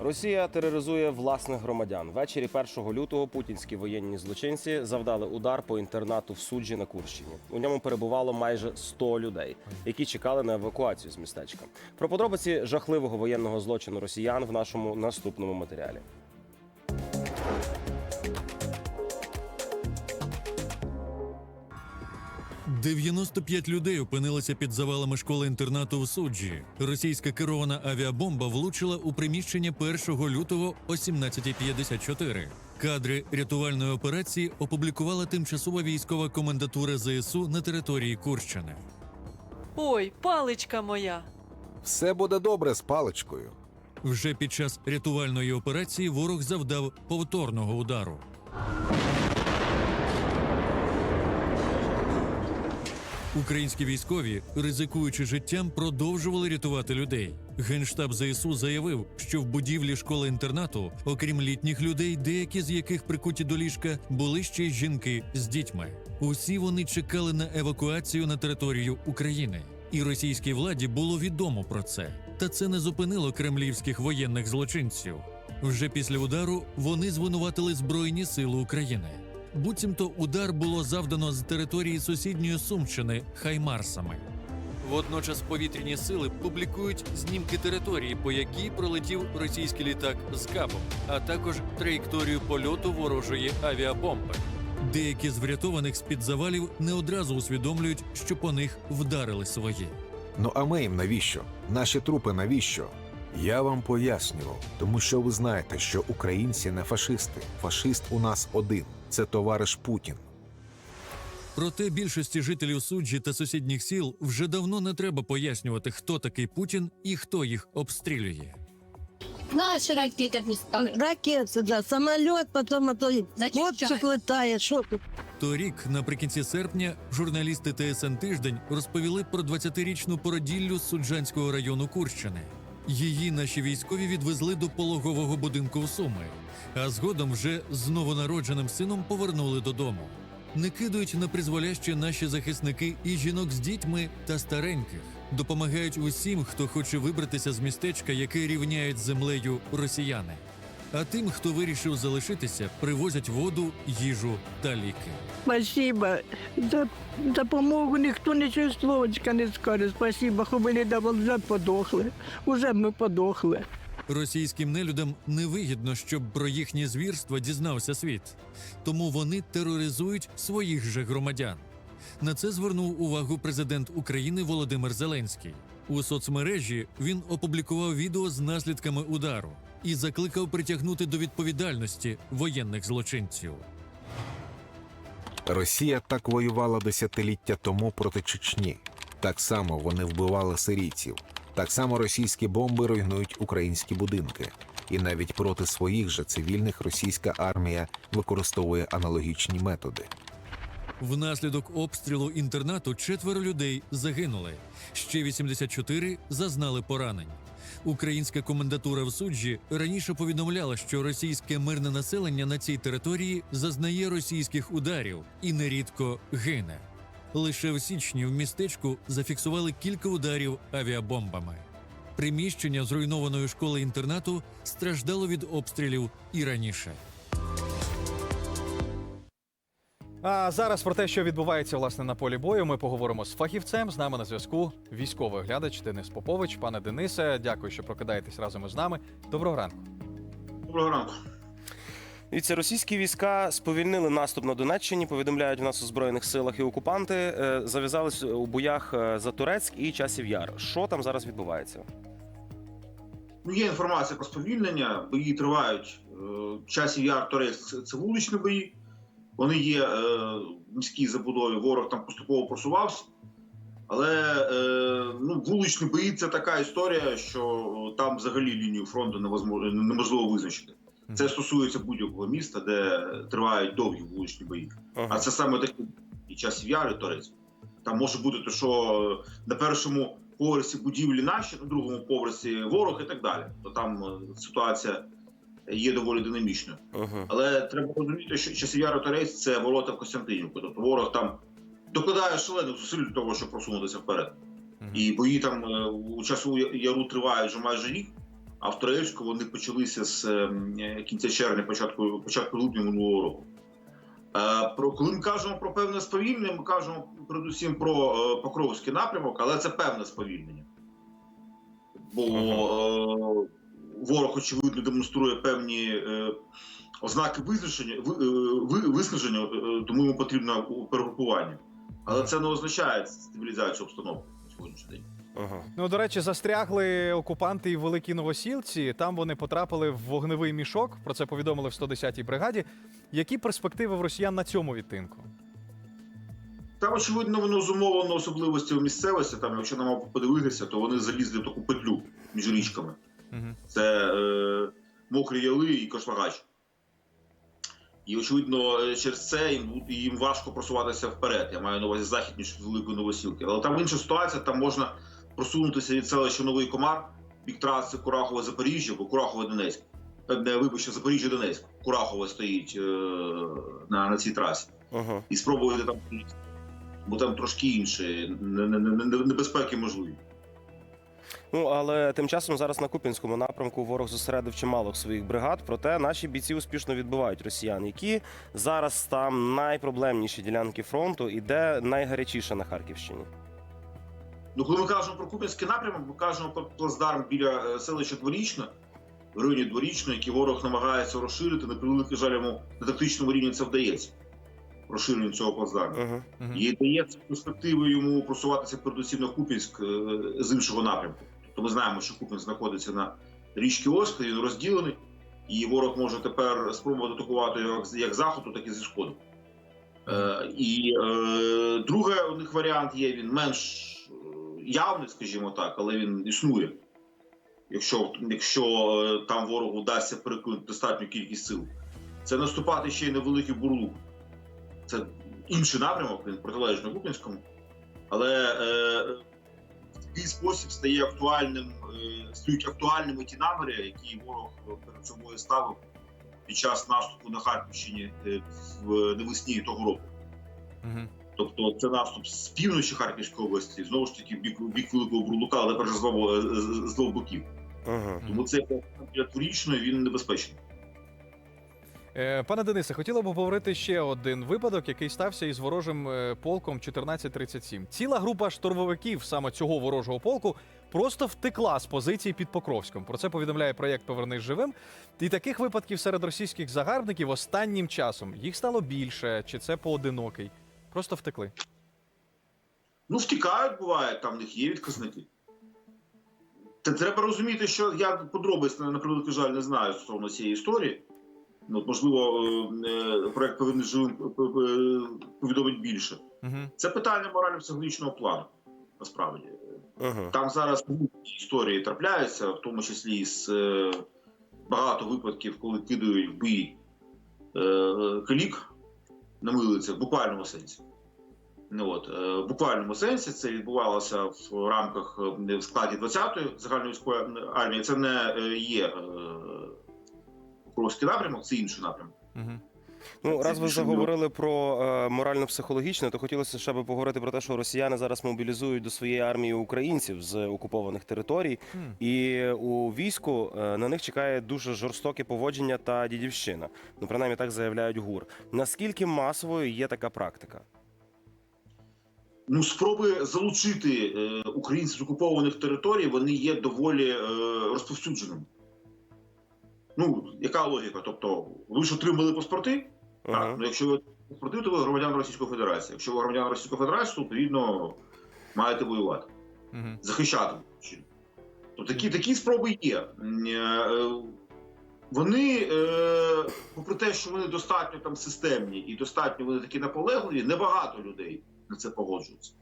Росія тероризує власних громадян. Ввечері 1 лютого путінські воєнні злочинці завдали удар по інтернату в суджі на Курщині. У ньому перебувало майже 100 людей, які чекали на евакуацію з містечка. Про подробиці жахливого воєнного злочину росіян в нашому наступному матеріалі. – 95 людей опинилися під завалами школи-інтернату в суджі. Російська керована авіабомба влучила у приміщення 1 лютого о 17.54. Кадри рятувальної операції опублікувала тимчасова військова комендатура ЗСУ на території Курщини. Ой, паличка моя. Все буде добре з паличкою. Вже під час рятувальної операції ворог завдав повторного удару. Українські військові, ризикуючи життям, продовжували рятувати людей. Генштаб ЗСУ заявив, що в будівлі школи-інтернату, окрім літніх людей, деякі з яких прикуті до ліжка, були ще й жінки з дітьми. Усі вони чекали на евакуацію на територію України. І російській владі було відомо про це. Та це не зупинило кремлівських воєнних злочинців. Вже після удару вони звинуватили Збройні Сили України. Буцімто удар було завдано з території сусідньої Сумщини Хаймарсами. Водночас повітряні сили публікують знімки території, по якій пролетів російський літак з кабом, а також траєкторію польоту ворожої авіабомби. Деякі з врятованих з-під завалів не одразу усвідомлюють, що по них вдарили свої. Ну а ми їм навіщо? Наші трупи навіщо? Я вам пояснював, тому що ви знаєте, що українці не фашисти. Фашист у нас один це товариш Путін. Проте більшості жителів суджі та сусідніх сіл вже давно не треба пояснювати, хто такий Путін і хто їх обстрілює. Наші ракети. Ракети, да, самоліт, потім а то хлопчик летає, що тут? Торік, наприкінці серпня, журналісти ТСН Тиждень розповіли про 20-річну породіллю Суджанського району Курщини. Її наші військові відвезли до пологового будинку в Суми, а згодом вже з новонародженим сином повернули додому. Не кидають на призволяще наші захисники і жінок з дітьми та стареньких. Допомагають усім, хто хоче вибратися з містечка, яке рівняють з землею росіяни. А тим, хто вирішив залишитися, привозять воду, їжу та ліки. Спасибо. За допомогу ніхто нічого словочка не скаже. Спасибо, що ви не давали, вже подохли. Уже ми подохли. Російським нелюдам невигідно, щоб про їхні звірства дізнався світ, тому вони тероризують своїх же громадян. На це звернув увагу президент України Володимир Зеленський. У соцмережі він опублікував відео з наслідками удару і закликав притягнути до відповідальності воєнних злочинців. Росія так воювала десятиліття тому проти Чечні. Так само вони вбивали сирійців. Так само російські бомби руйнують українські будинки. І навіть проти своїх же цивільних російська армія використовує аналогічні методи. Внаслідок обстрілу інтернату четверо людей загинули. Ще 84 зазнали поранень. Українська комендатура в суджі раніше повідомляла, що російське мирне населення на цій території зазнає російських ударів і нерідко гине. Лише в січні в містечку зафіксували кілька ударів авіабомбами. Приміщення зруйнованої школи інтернату страждало від обстрілів і раніше. А зараз про те, що відбувається власне на полі бою, ми поговоримо з фахівцем. З нами на зв'язку військовий оглядач Денис Попович. Пане Денисе, дякую, що прокидаєтесь разом із нами. Доброго ранку. Доброго ранку. Дивіться, російські війська сповільнили наступ на Донеччині. Повідомляють в нас у збройних силах і окупанти е, зав'язались у боях е, за Турецьк і часів яр. Що там зараз відбувається? Ну, є інформація про сповільнення. Бої тривають. Е, Часів яр Торець це- це вуличні бої. Вони є е, в міській забудові. Ворог там поступово просувався. Але е, ну, вуличні бої це така історія, що там взагалі лінію фронту невозможно, неможливо визначити. Це стосується будь-якого міста, де тривають довгі вуличні бої. А це саме такі і часів яр і Торець. Там може бути те, що на першому поверсі будівлі наші, на другому поверсі ворог і так далі. То там е, ситуація є доволі динамічною. Ага. Але треба розуміти, що часів яр і Торець це ворота в Костянтинівку. Тобто ворог там докладає шалених зусиль для того, щоб просунутися вперед. Мгм. І бої там е, у часу яру тривають вже майже рік. а в Торецьку вони почалися з е, кінця червня, початку, початку липня минулого року. Е, Про коли ми кажемо про певне сповільнення, ми кажемо передусім про е, Покровський напрямок, але це певне сповільнення. Бо е, ворог, очевидно, демонструє певні е, ознаки визначення, ви, е, ви- виснаження, е, тому йому потрібно перегрупування. Але це не означає стабілізацію обстановки на сьогоднішній день. Ага. Ну, до речі, застрягли окупанти і в Великій Новосілці. Там вони потрапили в вогневий мішок. Про це повідомили в 110-й бригаді. Які перспективи в росіян на цьому відтинку? Там, очевидно, воно зумовлено особливостями місцевості. Там, якщо нам подивитися, то вони залізли в таку петлю між річками. Це е, мокрі яли і кошмагач. І, очевидно, е, через це їм, їм важко просуватися вперед. Я маю на увазі захід ніж Великої Новосілки. Але там інша ситуація, там можна просунутися від селища Новий Комар, бік траси Курахове Запоріжжя, бо Курахове Донецьк. Не, вибачте, Запоріжжя Донецьк. Курахове стоїть е, на, на цій трасі. Ага. І спробувати там. Бо там трошки інші не- не- не- не- небезпеки можливі. Ну але тим часом зараз на Купінському напрямку ворог зосередив чимало своїх бригад. Проте наші бійці успішно відбивають росіян, які зараз там найпроблемніші ділянки фронту і де найгарячіше на Харківщині. Ну, коли ми кажемо про Куп'янський напрямок, ми кажемо про плацдарм біля е, селища Дворічне, в районі Дворічне, який ворог намагається розширити. На превеликий жаль, йому на тактичному рівні це вдається. Розширення цього плацдарму. Ага. І дається перспективи йому просуватися передусім на Куп'янськ е, з іншого напрямку. Тобто ми знаємо, що Куп'янськ знаходиться на річці Оска, він розділений, і ворог може тепер спробувати атакувати як, з- заходу, так і зі сходу. Е, і е, другий у них варіант є, він менш е, явний, скажімо так, але він існує. Якщо, якщо е, там ворогу вдасться перекинути достатню кількість сил, це наступати ще й на великий бурлук. Це інший напрямок, він протилежний Куп'янському. Але е, такий спосіб стає актуальним, е, стають актуальними ті наміри, які ворог перед собою ставив під час наступу на Харківщині е, в навесні того року. Угу. Тобто це наступ з півночі Харківської області, знову ж таки в бік, бік Великого Бурлука, але перш з двох- боків. Ага. Тому це дворічної він небезпечний. Е, Пане Денисе, хотіла б обговорити ще один випадок, який стався із ворожим е, полком 1437. Ціла група штурмовиків саме цього ворожого полку просто втекла з позиції під Покровськом. Про це повідомляє проєкт Повернись живим. І таких випадків серед російських загарбників останнім часом їх стало більше, чи це поодинокий. Просто втекли. Ну, втікають, буває, там в них є відказники. Та треба розуміти, що я подробиць на превеликий жаль не знаю стосовно цієї історії. Ну, можливо, е, е, проект повинен живим е, повідомить більше. Угу. Це питання морально-психологічного плану. Насправді Ага. там зараз історії трапляються, в тому числі з багато випадків, коли кидають в бій калік на милицях в буквальному сенсі. Ну, от, в буквальному сенсі це відбувалося в рамках в складі 20-ї загальновійськової армії. Це не є е, напрямок, це інший напрямок. Угу. Ну, Це раз ви заговорили про е, морально-психологічне, то хотілося ще би поговорити про те, що росіяни зараз мобілізують до своєї армії українців з окупованих територій, і у війську е, на них чекає дуже жорстоке поводження та дідівщина. Ну, принаймні так заявляють ГУР. Наскільки масовою є така практика? Ну, спроби залучити е, українців з окупованих територій вони є доволі е, розповсюдженими. Ну, яка логіка? Тобто, ви ж отримали паспорти? Так, ну якщо ви паспорти, то ви громадян Російської Федерації. Якщо ви громадян Російської Федерації, то відповідно маєте воювати, Угу. захищати. То такі, такі спроби є. Е, Вони, е, попри те, що вони достатньо там системні і достатньо вони такі наполегливі, небагато людей на це погоджуються.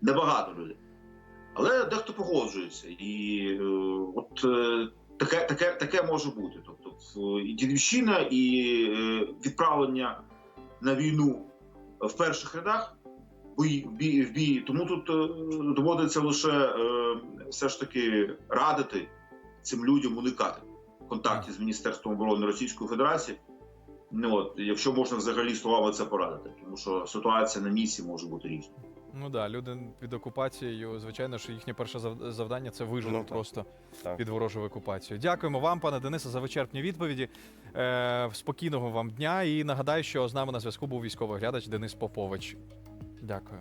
Небагато людей. Але дехто погоджується. І е, от е, таке, таке, таке може бути. Тобто, і дідівщина, і е, відправлення на війну в перших рядах в бій, в бій. Тому тут е, доводиться лише е, все ж таки радити цим людям уникати контактів з Міністерством оборони Російської Федерації. Ну от, якщо можна взагалі словами це порадити, тому що ситуація на місці може бути різною. Ну да, люди під окупацією, звичайно ж, їхнє перше зав- завдання це вижити Ну, просто Так. під ворожу окупацію. Дякуємо вам, пане Денисе, за вичерпні відповіді. Е, спокійного вам дня. І нагадаю, що з нами на зв'язку був військовий глядач Денис Попович. Дякую.